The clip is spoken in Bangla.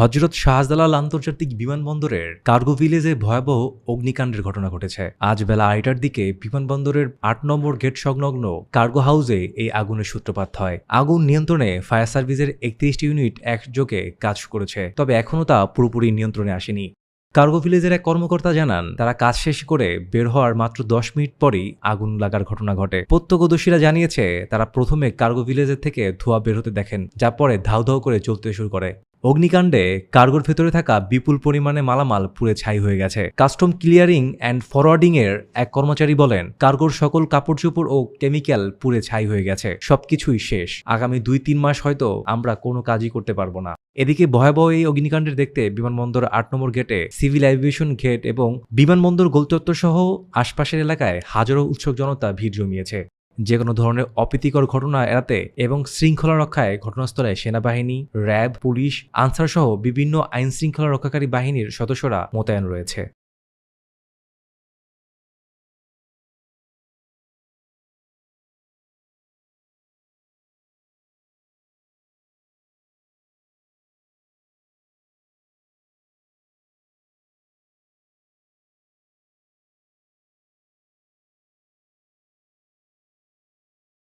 হজরত শাহজালাল আন্তর্জাতিক বিমানবন্দরের কার্গো ভিলেজে ভয়াবহ অগ্নিকাণ্ডের ঘটনা ঘটেছে। আজ বেলা আড়াইটার দিকে বিমানবন্দরের আট নম্বর গেট সংলগ্ন কার্গো হাউসে এই আগুনের সূত্রপাত হয়। আগুন নিয়ন্ত্রণে ফায়ার সার্ভিসের একত্রিশটি ইউনিট একযোগে কাজ করেছে, তবে এখনও তা পুরোপুরি নিয়ন্ত্রণে আসেনি। কার্গো ভিলেজের এক কর্মকর্তা জানান, তারা কাজ শেষ করে বের হওয়ার মাত্র দশ মিনিট পরেই আগুন লাগার ঘটনা ঘটে। প্রত্যক্ষদর্শীরা জানিয়েছে, তারা প্রথমে কার্গো ভিলেজের থেকে ধোঁয়া বের হতে দেখেন, যা পরে ধাউ ধাউ করে চলতে শুরু করে। অগ্নিকাণ্ডে কার্গোর ভেতরে থাকা বিপুল পরিমাণে মালামাল পুড়ে ছাই হয়ে গেছে। কাস্টম ক্লিয়ারিং অ্যান্ড ফরওয়ার্ডিং এর এক কর্মচারী বলেন, কার্গোর সকল কাপড় চোপড় ও কেমিক্যাল পুড়ে ছাই হয়ে গেছে। সবকিছুই শেষ। আগামী দুই তিন মাস হয়তো আমরা কোনো কাজই করতে পারব না। এদিকে ভয়াবহ এই অগ্নিকাণ্ডের দেখতে বিমানবন্দর আট নম্বর গেটে সিভিল অ্যাভিয়েশন গেট এবং বিমানবন্দর গোলচত্বর সহ আশপাশের এলাকায় হাজারো উৎসুক জনতা ভিড় জমিয়েছে। যে কোনো ধরনের অপ্রীতিকর ঘটনা এড়াতে এবং শৃঙ্খলা রক্ষায় ঘটনাস্থলে সেনাবাহিনী, র্যাব, পুলিশ আনসার সহ বিভিন্ন আইন শৃঙ্খলা রক্ষাকারী বাহিনীর সদস্যরা মোতায়েন রয়েছে।